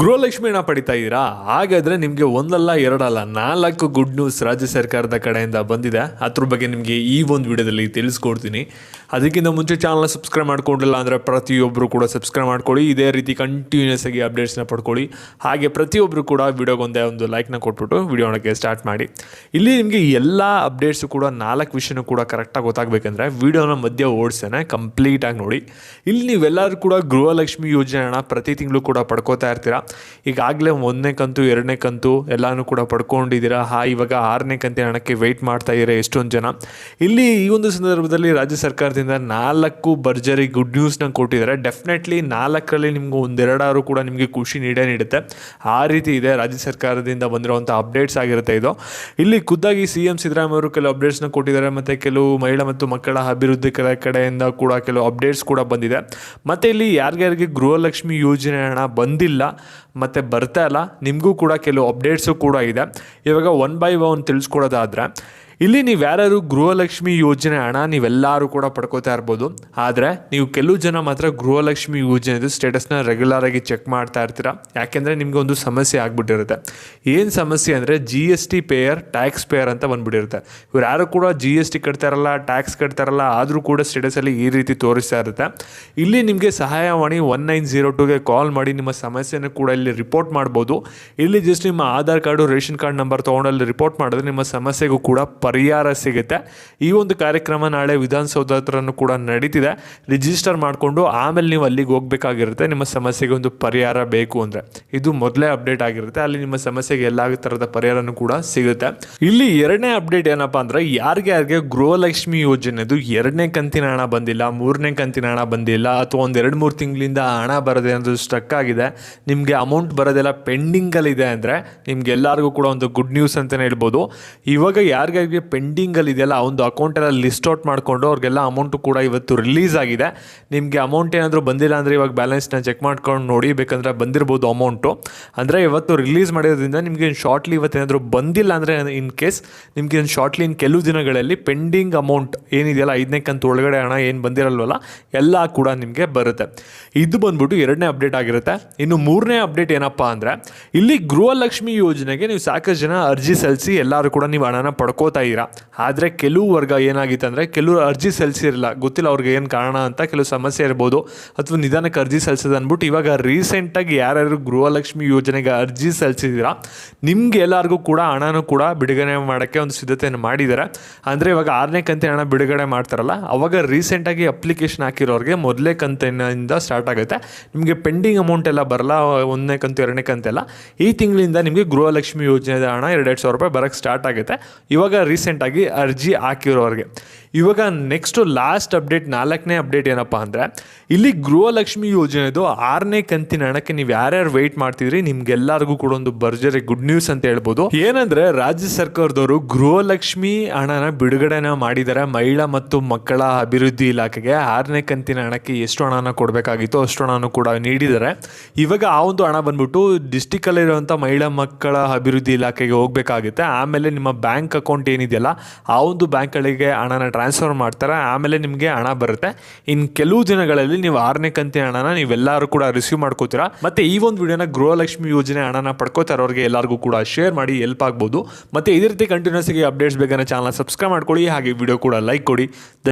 ಗೃಹಲಕ್ಷ್ಮಿ ಹಣ ಪಡಿತಾ ಇದ್ದೀರಾ ಹಾಗಾದ್ರೆ ನಿಮಗೆ ಒಂದಲ್ಲ, ಎರಡಲ್ಲ, ನಾಲ್ಕು ಗುಡ್ ನ್ಯೂಸ್ ರಾಜ್ಯ ಸರ್ಕಾರದ ಕಡೆಯಿಂದ ಬಂದಿದೆ. ಅದ್ರ ಬಗ್ಗೆ ನಿಮಗೆ ಈ ಒಂದು ವಿಡಿಯೋದಲ್ಲಿ ತಿಳಿಸ್ಕೊಡ್ತೀನಿ. ಅದಕ್ಕಿಂತ ಮುಂಚೆ ಚಾನಲ್ನ ಸಬ್ಸ್ಕ್ರೈಬ್ ಮಾಡ್ಕೊಂಡಿಲ್ಲ ಅಂದರೆ ಪ್ರತಿಯೊಬ್ಬರು ಕೂಡ ಸಬ್ಸ್ಕ್ರೈಬ್ ಮಾಡ್ಕೊಳ್ಳಿ. ಇದೇ ರೀತಿ ಕಂಟಿನ್ಯೂಸ್ ಆಗಿ ಅಪ್ಡೇಟ್ಸ್ನ ಪಡ್ಕೊಳ್ಳಿ. ಹಾಗೆ ಪ್ರತಿಯೊಬ್ಬರು ಕೂಡ ವಿಡಿಯೋಗೊಂದೇ ಒಂದು ಲೈಕ್ನ ಕೊಟ್ಬಿಟ್ಟು ವಿಡಿಯೋಗೆ ಸ್ಟಾರ್ಟ್ ಮಾಡಿ. ಇಲ್ಲಿ ನಿಮಗೆ ಎಲ್ಲ ಅಪ್ಡೇಟ್ಸು ಕೂಡ, ನಾಲ್ಕು ವಿಷಯನೂ ಕೂಡ ಕರೆಕ್ಟಾಗಿ ಗೊತ್ತಾಗಬೇಕಂದ್ರೆ ವಿಡಿಯೋನ ಮಧ್ಯೆ ಓಡಿಸ್ತೇನೆ ಕಂಪ್ಲೀಟಾಗಿ ನೋಡಿ. ಇಲ್ಲಿ ನೀವೆಲ್ಲರೂ ಕೂಡ ಗೃಹಲಕ್ಷ್ಮಿ ಯೋಜನೆ ಹಣ ಪ್ರತಿ ತಿಂಗಳು ಕೂಡ ಪಡ್ಕೋತಾ ಇರ್ತೀರಾ? ಈಗಾಗಲೇ ಒಂದನೇ ಕಂತು, ಎರಡನೇ ಕಂತು ಎಲ್ಲನೂ ಕೂಡ ಪಡ್ಕೊಂಡಿದ್ದೀರಾ? ಹಾ, ಇವಾಗ ಆರನೇ ಕಂತಿನ ಹಣಕ್ಕೆ ವೆಯ್ಟ್ ಮಾಡ್ತಾ ಇದ್ದಾರೆ ಎಷ್ಟೊಂದು ಜನ? ಇಲ್ಲಿ ಈ ಒಂದು ಸಂದರ್ಭದಲ್ಲಿ ರಾಜ್ಯ ಸರ್ಕಾರದಿಂದ ನಾಲ್ಕು ಭರ್ಜರಿ ಗುಡ್ ನ್ಯೂಸ್ನ ಕೊಟ್ಟಿದ್ದಾರೆ. ಡೆಫಿನೆಟ್ಲಿ ನಾಲ್ಕರಲ್ಲಿ ನಿಮ್ಗೆ ಒಂದೆರಡಾರು ಕೂಡ ನಿಮಗೆ ಖುಷಿ ನೀಡೇ ನೀಡುತ್ತೆ. ಆ ರೀತಿ ಇದೆ, ರಾಜ್ಯ ಸರ್ಕಾರದಿಂದ ಬಂದಿರುವಂಥ ಅಪ್ಡೇಟ್ಸ್ ಆಗಿರುತ್ತೆ ಇದು. ಇಲ್ಲಿ ಖುದ್ದಾಗಿ ಸಿ ಎಂ ಸಿದ್ದರಾಮಯ್ಯ ಅವರು ಕೆಲವು ಅಪ್ಡೇಟ್ಸ್ನ ಕೊಟ್ಟಿದ್ದಾರೆ. ಮತ್ತು ಕೆಲವು ಮಹಿಳಾ ಮತ್ತು ಮಕ್ಕಳ ಅಭಿವೃದ್ಧಿ ಕಡೆ ಕಡೆಯಿಂದ ಕೂಡ ಕೆಲವು ಅಪ್ಡೇಟ್ಸ್ ಕೂಡ ಬಂದಿದೆ. ಮತ್ತು ಇಲ್ಲಿ ಯಾರಿಗ್ಯಾರಿಗೆ ಗೃಹಲಕ್ಷ್ಮಿ ಯೋಜನೆ ಹಣ ಬಂದಿಲ್ಲ ಮತ್ತು ಬರ್ತಾ ಇಲ್ಲ. ನಿಮಗೂ ಕೂಡ ಕೆಲವು ಅಪ್ಡೇಟ್ಸು ಕೂಡ ಇದೆ. ಇವಾಗ ಒನ್ ಬೈ ಒನ್ ತಿಳಿಸ್ಕೊಡೋದಾದರೆ ಇಲ್ಲಿ ನೀವು ಯಾರು ಗೃಹಲಕ್ಷ್ಮಿ ಯೋಜನೆ ಹಣ ನೀವೆಲ್ಲರೂ ಕೂಡ ಪಡ್ಕೋತಾ ಇರ್ಬೋದು. ಆದರೆ ನೀವು ಕೆಲವು ಜನ ಮಾತ್ರ ಗೃಹಲಕ್ಷ್ಮಿ ಯೋಜನೆದು ಸ್ಟೇಟಸ್ನ ರೆಗ್ಯುಲರ್ ಆಗಿ ಚೆಕ್ ಮಾಡ್ತಾ ಇರ್ತೀರಾ. ಯಾಕೆಂದರೆ ನಿಮಗೆ ಒಂದು ಸಮಸ್ಯೆ ಆಗಿಬಿಟ್ಟಿರುತ್ತೆ. ಏನು ಸಮಸ್ಯೆ ಅಂದರೆ G S T payer tax payer ಅಂತ ಬಂದ್ಬಿಟ್ಟಿರುತ್ತೆ. ಇವ್ರು ಯಾರು ಕೂಡ ಜಿ ಎಸ್ ಟಿ ಕಟ್ತಾರಲ್ಲ ಟ್ಯಾಕ್ಸ್ ಕಟ್ತಾರಲ್ಲ ಆದರೂ ಕೂಡ ಸ್ಟೇಟಸಲ್ಲಿ ಈ ರೀತಿ ತೋರಿಸ್ತಾ ಇರುತ್ತೆ. ಇಲ್ಲಿ ನಿಮಗೆ ಸಹಾಯವಾಣಿ ಒನ್ ನೈನ್ ಜೀರೋ ಟೂಗೆ ಕಾಲ್ ಮಾಡಿ ನಿಮ್ಮ ಸಮಸ್ಯೆನ ಕೂಡ ಇಲ್ಲಿ ರಿಪೋರ್ಟ್ ಮಾಡ್ಬೋದು. ಇಲ್ಲಿ ಜಸ್ಟ್ ನಿಮ್ಮ Aadhaar card, ration card number ತೊಗೊಂಡಲ್ಲಿ report ಮಾಡಿದ್ರೆ ನಿಮ್ಮ ಸಮಸ್ಯೆಗೂ ಕೂಡ ಪರಿಹಾರ ಸಿಗುತ್ತೆ. ಈ ಒಂದು ಕಾರ್ಯಕ್ರಮ ನಾಳೆ ವಿಧಾನಸೌಧ ಹತ್ರನೂ ಕೂಡ ನಡೀತಿದೆ. ರಿಜಿಸ್ಟರ್ ಮಾಡಿಕೊಂಡು ಆಮೇಲೆ ನೀವು ಅಲ್ಲಿಗೆ ಹೋಗಬೇಕಾಗಿರುತ್ತೆ. ನಿಮ್ಮ ಸಮಸ್ಯೆಗೆ ಒಂದು ಪರಿಹಾರ ಬೇಕು ಅಂದರೆ. ಇದು ಮೊದಲೇ ಅಪ್ಡೇಟ್ ಆಗಿರುತ್ತೆ. ಅಲ್ಲಿ ನಿಮ್ಮ ಸಮಸ್ಯೆಗೆ ಎಲ್ಲ ಥರದ ಪರಿಹಾರನೂ ಕೂಡ ಸಿಗುತ್ತೆ. ಇಲ್ಲಿ ಎರಡನೇ ಅಪ್ಡೇಟ್ ಏನಪ್ಪ ಅಂದರೆ, ಯಾರಿಗೆ ಯಾರಿಗೆ ಗೃಹಲಕ್ಷ್ಮಿ ಯೋಜನೆದು ಎರಡನೇ ಕಂತಿನ ಹಣ ಬಂದಿಲ್ಲ, ಮೂರನೇ ಕಂತಿನ ಹಣ ಬಂದಿಲ್ಲ, ಅಥವಾ ಒಂದು ಎರಡು ಮೂರು ತಿಂಗಳಿಂದ ಹಣ ಬರದೆ ಅನ್ನೋದು ಸ್ಟಕ್ ಆಗಿದೆ, ನಿಮಗೆ ಅಮೌಂಟ್ ಬರೋದೆಲ್ಲ ಪೆಂಡಿಂಗಲ್ಲಿದೆ ಅಂದರೆ, ನಿಮ್ಗೆ ಎಲ್ಲರಿಗೂ ಕೂಡ ಒಂದು ಗುಡ್ ನ್ಯೂಸ್ ಅಂತಲೇ ಹೇಳ್ಬೋದು. ಇವಾಗ ಯಾರಿಗಾರಿಗೆ ಪೆಂಡಿಂಗಲ್ಲಿ ಇದೆಯಲ್ಲ ಒಂದು ಅಕೌಂಟೆಲ್ಲ ಲಿಸ್ಟ್ ಔಟ್ ಮಾಡಿಕೊಂಡು ಅವ್ರಿಗೆಲ್ಲ ಅಮೌಂಟು ಕೂಡ ಇವತ್ತು ರಿಲೀಸ್ ಆಗಿದೆ. ನಿಮಗೆ ಅಮೌಂಟ್ ಏನಾದರೂ ಬಂದಿಲ್ಲ ಅಂದರೆ ಇವಾಗ ಬ್ಯಾಲೆನ್ಸ್ನ ಚೆಕ್ ಮಾಡ್ಕೊಂಡು ನೋಡಿ, ಬೇಕಂದ್ರೆ ಬಂದಿರ್ಬೋದು ಅಮೌಂಟು ಅಂದರೆ ಇವತ್ತು ರಿಲೀಸ್ ಮಾಡಿರೋದ್ರಿಂದ ನಿಮಗೆ ಶಾರ್ಟ್ಲಿ ಇವತ್ತು ಏನಾದರೂ ಬಂದಿಲ್ಲ ಅಂದರೆ ಇನ್ ಕೇಸ್ ನಿಮಗೆ ಶಾರ್ಟ್ಲಿ ಇನ್ ಕೆಲವು ದಿನಗಳಲ್ಲಿ ಪೆಂಡಿಂಗ್ ಅಮೌಂಟ್ ಏನಿದೆಯಲ್ಲ, ಐದನೇ ಕಂತು ಒಳಗಡೆ ಹಣ ಏನು ಬಂದಿರಲ್ವಲ್ಲ, ಎಲ್ಲ ಕೂಡ ನಿಮಗೆ ಬರುತ್ತೆ. ಇದು ಬಂದ್ಬಿಟ್ಟು ಎರಡನೇ ಅಪ್ಡೇಟ್ ಆಗಿರುತ್ತೆ. ಇನ್ನು ಮೂರನೇ ಅಪ್ಡೇಟ್ ಏನಪ್ಪ ಅಂದರೆ, ಇಲ್ಲಿ ಗೃಹಲಕ್ಷ್ಮಿ ಯೋಜನೆಗೆ ನೀವು ಸಾಕಷ್ಟು ಜನ ಅರ್ಜಿ ಸಲ್ಲಿಸಿ ಎಲ್ಲರೂ ಕೂಡ ನೀವು ಹಣನ ಪಡ್ಕೋತಾ ಇದ್ದೀರಾ ಆದರೆ ಕೆಲವು ವರ್ಗ ಏನಾಗಿತ್ತು ಅಂದರೆ ಕೆಲವರು ಅರ್ಜಿ ಸಲ್ಲಿಸಿರಲಿಲ್ಲ. ಗೊತ್ತಿಲ್ಲ ಅವ್ರಿಗೆ ಏನು ಕಾರಣ ಅಂತ ಕೆಲವು ಸಮಸ್ಯೆ ಇರ್ಬೋದು. ಅಥವಾ ನಿಧಾನಕ್ಕೆ ಅರ್ಜಿ ಸಲ್ಲಿಸೋದು ಅಂದ್ಬಿಟ್ಟು ಇವಾಗ ರೀಸೆಂಟಾಗಿ ಯಾರ್ಯಾರು ಗೃಹಲಕ್ಷ್ಮಿ ಯೋಜನೆಗೆ ಅರ್ಜಿ ಸಲ್ಲಿಸಿದ್ದೀರಾ ನಿಮ್ಗೆ ಎಲ್ಲರಿಗೂ ಕೂಡ ಹಣನೂ ಕೂಡ ಬಿಡುಗಡೆ ಮಾಡೋಕ್ಕೆ ಒಂದು ಸಿದ್ಧತೆಯನ್ನು ಮಾಡಿದ್ದಾರೆ ಅಂದರೆ ಇವಾಗ ಆರನೇ ಕಂತಿನ ಹಣ ಬಿಡುಗಡೆ ಮಾಡ್ತಾರಲ್ಲ, ಅವಾಗ ರೀಸೆಂಟಾಗಿ ಅಪ್ಲಿಕೇಶನ್ ಹಾಕಿರೋರಿಗೆ ಮೊದಲೇ ಕಂತಿನಿಂದ ಸ್ಟಾರ್ಟ್ ಆಗುತ್ತೆ. ನಿಮಗೆ ಪೆಂಡಿಂಗ್ ಅಮೌಂಟ್ ಎಲ್ಲ ಬರಲ್ಲ, ಒಂದನೇ ಕಂತು, ಎರಡನೇ ಕಂತೆಲ್ಲ. ಈ ತಿಂಗಳಿಂದ ನಿಮಗೆ ಗೃಹಲಕ್ಷ್ಮಿ ಯೋಜನೆ ಹಣ ಎರಡೆರಡು ಸಾವಿರ ರೂಪಾಯಿ ಬರೋಕ್ಕೆ ಸ್ಟಾರ್ಟ್ ಆಗುತ್ತೆ. ಇವಾಗ ರೀಸೆಂಟಾಗಿ ಅರ್ಜಿ ಹಾಕಿರೋರಿಗೆ. ಇವಾಗ ನೆಕ್ಸ್ಟು ಲಾಸ್ಟ್ ಅಪ್ಡೇಟ್ ನಾಲ್ಕನೇ ಅಪ್ಡೇಟ್ ಏನಪ್ಪ ಅಂದರೆ, ಇಲ್ಲಿ ಗೃಹಲಕ್ಷ್ಮಿ ಯೋಜನೆದು ಆರನೇ ಕಂತಿನ ಹಣಕ್ಕೆ ನೀವು ಯಾರ್ಯಾರು ವೆಯ್ಟ್ ಮಾಡ್ತಿದ್ರಿ, ನಿಮ್ಗೆಲ್ಲರಿಗೂ ಕೂಡ ಒಂದು ಭರ್ಜರಿ ಗುಡ್ ನ್ಯೂಸ್ ಅಂತ ಹೇಳ್ಬೋದು. ಏನಂದ್ರೆ, ರಾಜ್ಯ ಸರ್ಕಾರದವರು ಗೃಹಲಕ್ಷ್ಮಿ ಹಣನ ಬಿಡುಗಡೆನ ಮಾಡಿದ್ದಾರೆ ಮಹಿಳಾ ಮತ್ತು ಮಕ್ಕಳ ಅಭಿವೃದ್ಧಿ ಇಲಾಖೆಗೆ. ಆರನೇ ಕಂತಿನ ಹಣಕ್ಕೆ ಎಷ್ಟು ಹಣನ ಕೊಡಬೇಕಾಗಿತ್ತು ಅಷ್ಟು ಹಣನೂ ಕೂಡ ನೀಡಿದ್ದಾರೆ. ಇವಾಗ ಆ ಒಂದು ಹಣ ಬಂದ್ಬಿಟ್ಟು ಡಿಸ್ಟಿಕಲ್ಲಿರುವಂಥ ಮಹಿಳಾ ಮಕ್ಕಳ ಅಭಿವೃದ್ಧಿ ಇಲಾಖೆಗೆ ಹೋಗಬೇಕಾಗುತ್ತೆ. ಆಮೇಲೆ ನಿಮ್ಮ ಬ್ಯಾಂಕ್ ಅಕೌಂಟ್ ಏನಿದೆಯಲ್ಲ, ಆ ಒಂದು ಬ್ಯಾಂಕ್ಗಳಿಗೆ ಹಣನ ಟ್ರಾನ್ಸ್ಫರ್ ಮಾಡ್ತಾರೆ, ಆಮೇಲೆ ನಿಮಗೆ ಹಣ ಬರುತ್ತೆ. ಇನ್ನು ಕೆಲವು ದಿನಗಳಲ್ಲಿ ನೀವು ಆರನೇ ಕಂತಿನ ಹಣನ ನೀವೆಲ್ಲರೂ ಕೂಡ ರಿಸೀವ್ ಮಾಡ್ಕೋತೀರಾ. ಮತ್ತೆ ಈ ಒಂದು ವಿಡಿಯೋನ ಗೃಹಲಕ್ಷ್ಮಿ ಯೋಜನೆ ಹಣನ ಪಡ್ಕೋತಾರೆ, ಅವ್ರಿಗೆ ಎಲ್ಲರಿಗೂ ಕೂಡ ಶೇರ್ ಮಾಡಿ ಹೆಲ್ಪ್ ಆಗ್ಬೋದು. ಮತ್ತೆ ಇದೇ ರೀತಿ ಕಂಟಿನ್ಯೂಸ್ ಆಗಿ ಅಪ್ಡೇಟ್ಸ್ ಬೇಕಾದ್ರೆ ಚಾನಲ್ ಸಬ್ಸ್ಕ್ರೈಬ್ ಮಾಡ್ಕೊಳ್ಳಿ, ಹಾಗೆ ವಿಡಿಯೋ ಕೂಡ ಲೈಕ್ ಕೊಡಿ.